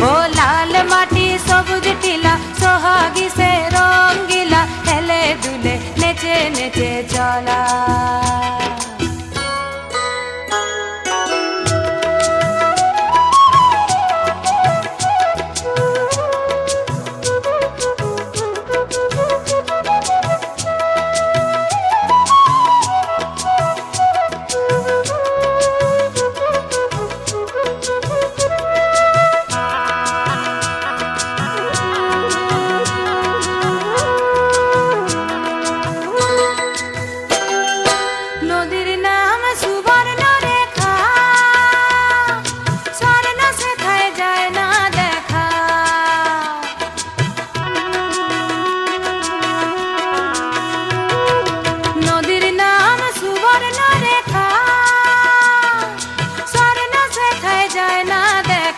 ও লাল মাটি সবুজ টিলা সোহাগি সে রঙ্গিলা হেলে দুলে নেচে নেচে চলা